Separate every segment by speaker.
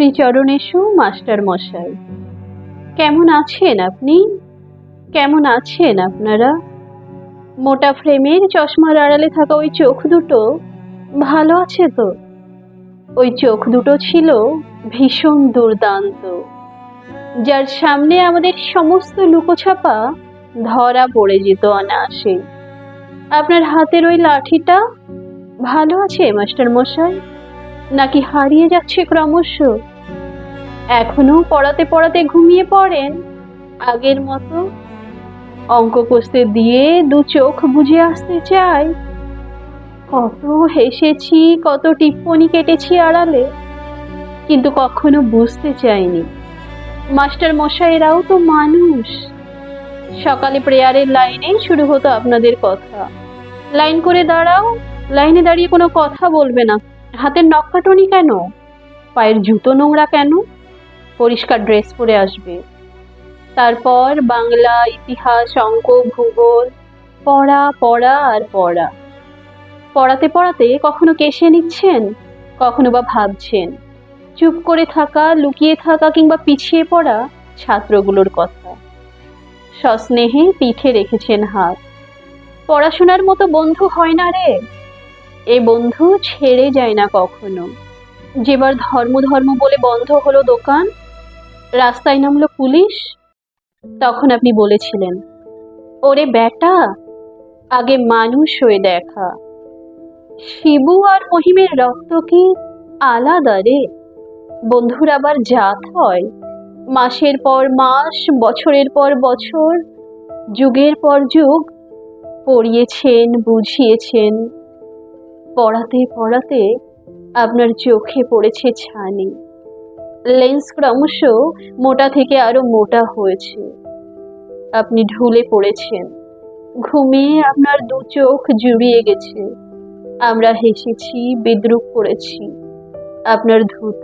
Speaker 1: শ্রীচরণেশু master মশাই কেমন আছেন আপনি? কেমন আছেন আপনারা? মোটা ফ্রেমের চশমার আড়ালে থাকা ওই চোখ দুটো ভালো আছে তো? ওই চোখ দুটো ছিল ভীষণ দুর্দান্ত। যার সামনে আমাদের সমস্ত লুকোছাপা ধরা পড়ে যেত অনায়াসে। আপনার হাতের ওই লাঠিটা ভালো আছে মাস্টার মশাই নাকি হারিয়ে যাচ্ছে ক্রমশ? এখনও পড়াতে পড়াতে ঘুমিয়ে পড়েন। আগের মতো অঙ্ক কষতে দিয়ে দু চোখ বুঝে আসতে চাই। কত হেসেছি, কত টিপ্পনি কেটেছি আড়ালে, কিন্তু কখনো বুঝতে চাইনি। মাস্টার মশাইরাও তো মানুষ। সকালে প্রেয়ারের লাইনে শুরু হতো আপনাদের কথা। লাইন করে দাঁড়াও, লাইনে দাঁড়িয়ে কোনো কথা বলবে না। হাতের নখ কেন? পায়ের জুতো নোংরা কেন? পরিষ্কার ড্রেস পরে আসবে। তারপর বাংলা ইতিহাস, অঙ্ক, ভূগোল, পড়া পড়া আর পড়া। পড়াতে পড়াতে কখনো কেশে নিচ্ছেন? কখনো বা ভাবছেন? চুপ করে থাকা, লুকিয়ে থাকা কিংবা পিছিয়ে পড়া ছাত্রগুলোর কথা। সস্নেহে পিঠে রেখেছেন হাত। পড়াশোনার মতো বন্ধু হয় না রে। এ বন্ধু ছেড়ে যায় না কখনো। যেবার ধর্ম ধর্ম বলে বন্ধ হলো দোকান রাস্তায় নামলো পুলিশ? তখন আপনি বলেছিলেন, ওরে বেটা, আগে মানুষ হয়ে দেখা। শিবু আর মহিমের রক্ত কি আলাদা রে? বন্ধুর আবার জাত হয়। মাসের পর মাস, বছরের পর বছর, যুগের পর যুগ, পড়িয়েছেন, বুঝিয়েছেন। পড়াতে পড়াতে আপনার চোখে পড়েছে ছানি। লেন্স ক্রমশ মোটা থেকে আরও মোটা হয়েছে। আপনি ঢুলে পড়েছেন। ঘুমিয়ে আপনার দু চোখ জুড়িয়ে গেছে। আমরা হেসেছি, বিদ্রুপ করেছি। আপনার ধুত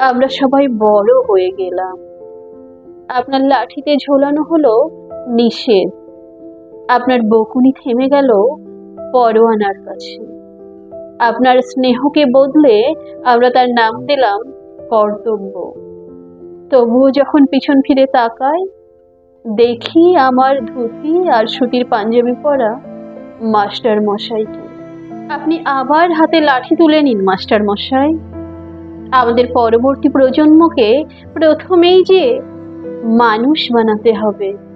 Speaker 1: আমরা সবাই বড় হয়ে গেলাম। আপনার লাঠিতে ঝোলানো হলো নিষেধ। আপনার বকুনি থেমে গেল পরোয়ানার কাছে। আপনার স্নেহকে বদলে আমরা তার নাম দিলাম কর্তব্য। তবুও যখন পিছন ফিরে তাকায় দেখি আমার ধুতি আর সুতির পাঞ্জাবি পরা মাস্টার মশাইকে। আপনি আবার হাতে লাঠি তুলে নিন, মাস্টার মশাই। আমাদের পরবর্তী প্রজন্মকে প্রথমেই যে মানুষ বানাতে হবে।